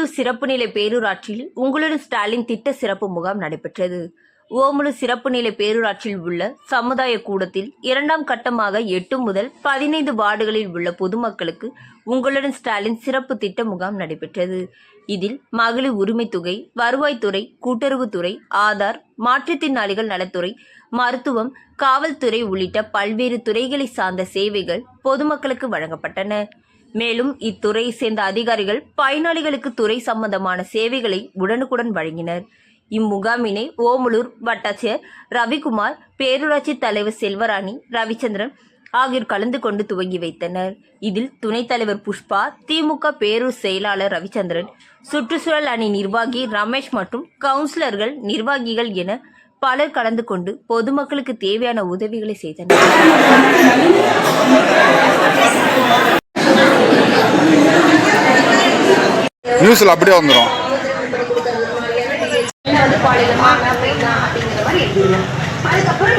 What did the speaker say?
சிறப்பு நிலை பேரூராட்சியில் உங்களுடன் ஸ்டாலின் திட்ட சிறப்பு முகாம் நடைபெற்றது. ஓமுலு சிறப்பு நிலை பேரூராட்சியில் உள்ள சமுதாய கூடத்தில் இரண்டாம் கட்டமாக எட்டு முதல் பதினைந்து வார்டுகளில் உள்ள பொதுமக்களுக்கு உங்களுடன் ஸ்டாலின் சிறப்பு திட்ட முகாம் நடைபெற்றது. இதில் மகளிர் உரிமை தொகை வருவாய்த்துறை கூட்டுறவுத்துறை ஆதார் மாற்றுத்திறனாளிகள் நலத்துறை மருத்துவம் காவல்துறை உள்ளிட்ட பல்வேறு துறைகளை சார்ந்த சேவைகள் பொதுமக்களுக்கு வழங்கப்பட்டன. மேலும் இத்துறையை சேர்ந்த அதிகாரிகள் பயனாளிகளுக்கு துறை சம்பந்தமான சேவைகளை உடனுக்குடன் வழங்கினர். இம்முகாமினை ஓமலூர் வட்டாட்சியர் ரவிக்குமார் பேரூராட்சி தலைவர் செல்வராணி ரவிச்சந்திரன் ஆகியோர் கலந்து கொண்டு துவங்கி வைத்தனர். இதில் துணைத் தலைவர் புஷ்பா திமுக பேரூர் செயலாளர் ரவிச்சந்திரன் சுற்றுச்சூழல் அணி நிர்வாகி ரமேஷ் மற்றும் கவுன்சிலர்கள் நிர்வாகிகள் என பலர் கலந்து கொண்டு பொதுமக்களுக்கு தேவையான உதவிகளை செய்தனர். நியூஸில் அப்படியே வந்துடும் அதுக்கப்புறம்